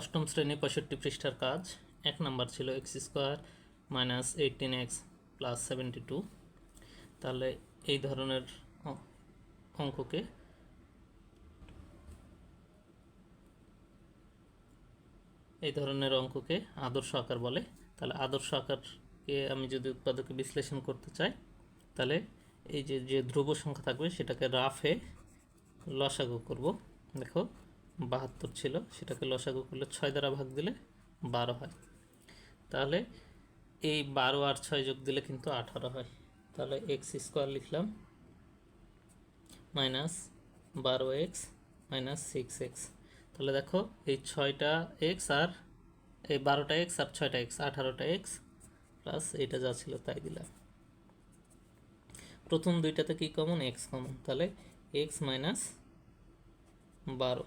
অষ্টম শ্রেণি পঁয়ষট্টি পৃষ্ঠার কাজ, এক নাম্বার ছিল x square minus eighteen x plus seventy two. তাহলে এই ধরনের অঙ্ককে এই ধরনের অঙ্ককে আদর্শ আকার বলে। তাহলে আদর্শ আকারকে আমি যদি উৎপাদকে বিশ্লেষণ করতে চাই, তাহলে এই যে যে ধ্রুব সংখ্যা থাকবে সেটাকে রাফে লসাগু করব। দেখো বাহাত্তর ছিল, সেটাকে লসাগু করলে ছয় দ্বারা ভাগ দিলে বারো হয়। তাহলে এই বারো আর ছয় যোগ দিলে কিন্তু আঠারো হয়। তাহলে এক্স স্কোয়ার লিখলাম, মাইনাস বারো এক্স মাইনাস সিক্স এক্স। তাহলে দেখো, এই ছয়টা এক্স আর এই বারোটা এক্স আর ছয়টা এক্স, আঠারোটা এক্স প্লাস এটা যা ছিল তাই দিলাম। প্রথম দুইটাতে কি কমন এক্স কমন তাহলে এক্স মাইনাস বারো।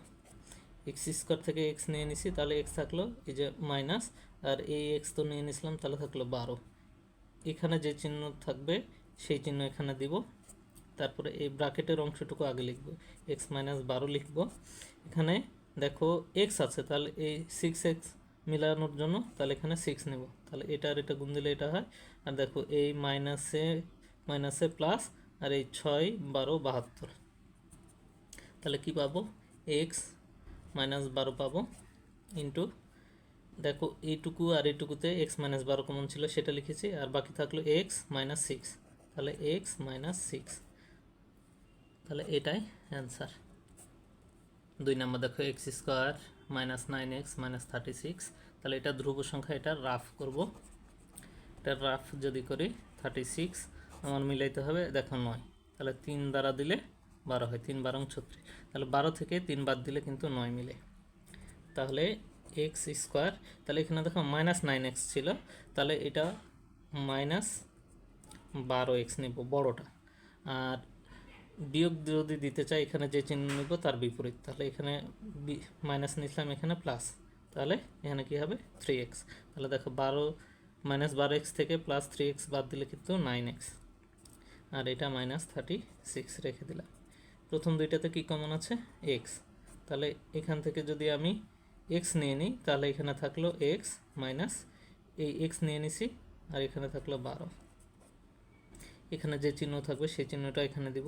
এক্স স্কোয়ার থেকে এক্স নিয়ে নিছি, তাহলে এক্স থাকল এই যে মাইনাস আর এই এক্স তো নিয়ে নিছিলাম, তাহলে থাকল বারো। এখানে যে চিহ্ন থাকবে, সেই চিহ্ন এখানে দিব। তারপরে এই ব্রাকেটের অংশটুকু আগে লিখব। এক্স মাইনাস বারো লিখব। এখানে দেখো এক্স আছে, তাহলে এই সিক্স এক্স মিলানোর জন্য তাহলে এখানে সিক্স নেব। তাহলে এটা আর এটা গুণ দিলে এটা হয়। আর দেখো এই মাইনাসে মাইনাসে প্লাস আর এই ছয় বারো বাহাত্তর। তাহলে কি পাবো? এক্স মাইনাস বারো পাবো ইন্টু দেখো এইটুকু আর এইটুকুতে এক্স মাইনাস বারো কমন ছিল, সেটা লিখেছি, আর বাকি থাকল এক্স মাইনাস সিক্স তাহলে এক্স মাইনাস সিক্স তাহলে এটাই অ্যান্সার দুই নম্বর দেখো x square minus nine x minus thirty six তাহলে এটা ধ্রুব সংখ্যা, এটা রাফ করব। এটা রাফ যদি করি থার্টি সিক্স আমার মিলাইতে হবে, দেখো নয়, তাহলে তিন দ্বারা দিলে বারো হয়, তিন বারং ছত্রিশ। তাহলে বারো থেকে তিন বাদ দিলে কিন্তু নয় মিলে। তাহলে এক্স স্কোয়ার, তাহলে এখানে দেখো মাইনাস নাইন এক্স ছিল, তাহলে এটা মাইনাস বারো এক্স নেব বড়টা। আর বিয়োগ যদি দিতে চাই, এখানে যে চিহ্ন নেব তার বিপরীত। তাহলে এখানে মাইনাস নিলাম এখানে প্লাস। তাহলে এখানে কি হবে? Three x. তাহলে দেখো বারো, মাইনাস বারো এক্স থেকে প্লাস থ্রি এক্স বাদ দিলে কিন্তু নাইন এক্স। আর এটা মাইনাস থার্টি সিক্স রেখে দিলাম। প্রথম দুইটাতে কি কমন আছে? এক্স তাহলে এখান থেকে যদি আমি এক্স নিয়ে নিই, তাহলে এখানে থাকল এক্স মাইনাস এই এক্স নিয়ে নিছি, আর এখানে থাকল বারো। এখানে যে চিহ্ন থাকবে, সেই চিহ্নটা এখানে দিব,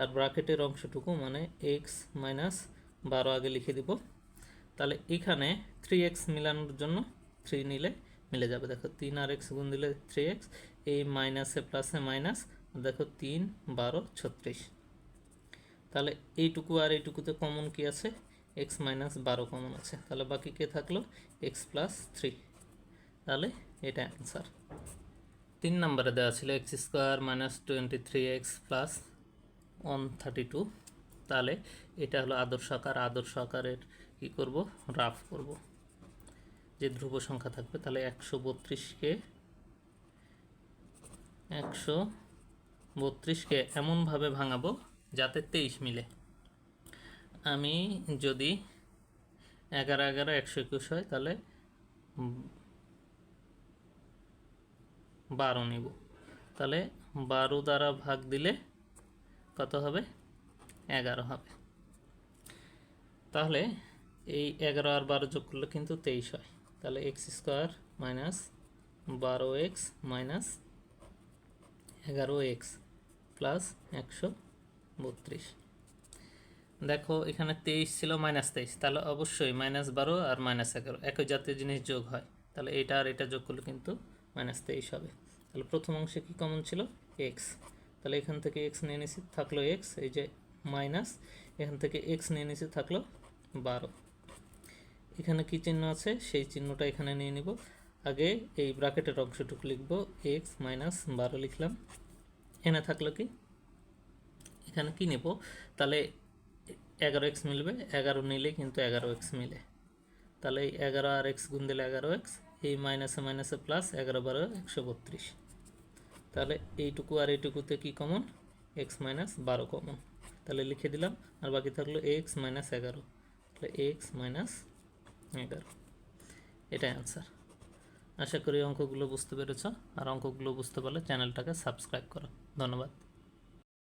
আর ব্রাকেটের অংশটুকু মানে এক্স মাইনাস বারো আগে লিখে দিব। তাহলে এখানে থ্রি এক্স মিলানোর জন্য থ্রি নিলে মিলে যাবে। দেখো তিন আর এক্স গুণ দিলে থ্রি এক্স এই মাইনাসে প্লাসে মাইনাস দেখো তিন, বারো, ছত্রিশ। তাহলে এইটুকু আর এইটুকুতে কমন কি আছে? এক্স মাইনাস বারো কমন আছে। তাহলে বাকি কে থাকল? এক্স প্লাস থ্রি তাহলে এটা অ্যান্সার তিন নম্বরে দেওয়া ছিল x square minus twenty three x plus one thirty two তাহলে এটা হলো আদর্শ আকার। আদর্শ আকারের কী করব? রাফ করব। যে ধ্রুব সংখ্যা থাকবে, তাহলে একশো বত্রিশকে একশো বত্রিশকে এমনভাবে ভাঙাবো যাতে তেইশ মিলে। আমি যদি এগারো এগারো একশো একুশ হয়, তাহলে বারো নিব। তাহলে বারো দ্বারা ভাগ দিলে কত হবে? এগারো হবে। তাহলে এই এগারো আর বারো যোগ করলে কিন্তু তেইশ হয়। তাহলে এক্স স্কোয়ার মাইনাস বারো এক্স মাইনাস এগারো এক্স প্লাস একশো বত্রিশ। দেখো, এখানে তেইশ ছিল মাইনাস তেইশ। তাহলে অবশ্যই মাইনাস বারো আর মাইনাস এগারো। একই জাতীয় জিনিস যোগ হয়। তাহলে এটা আর এটা যোগ করলে কিন্তু মাইনাস তেইশ হবে। তাহলে প্রথম অংশে কী কমন ছিল? এক্স তাহলে এখান থেকে এক্স নিয়ে নিছি, থাকল এক্স এই যে মাইনাস। এখান থেকে এক্স নিয়ে নিছি, থাকল বারো। এখানে কী চিহ্ন আছে? সেই চিহ্নটা এখানে নিয়ে নিব। আগে এই ব্রাকেটের অংশটুকু লিখব এক্স মাইনাস বারো লিখলাম। এখানে থাকল কি? এখানে কি নেব? তাহলে এগারো এক্স মিলবে, এগারো নিলে কিন্তু এগারো এক্স মিলে। তাহলে এই এগারো আর এক্স গুণ দিলে এগারো এক্স, এই মাইনাসে মাইনাসে প্লাস এগারো বারো একশো বত্রিশ। তাহলে এইটুকু আর এইটুকুতে কি কমন? এক্স মাইনাস বারো কমন। তাহলে লিখে দিলাম, আর বাকি থাকল এক্স মাইনাস এগারো। তাহলে এক্স মাইনাস এগারো। এটাই অ্যান্সার আশা করি অঙ্কগুলো বুঝতে পেরেছ, আর অঙ্কগুলো বুঝতে পারলে চ্যানেলটাকে সাবস্ক্রাইব করো। ধন্যবাদ।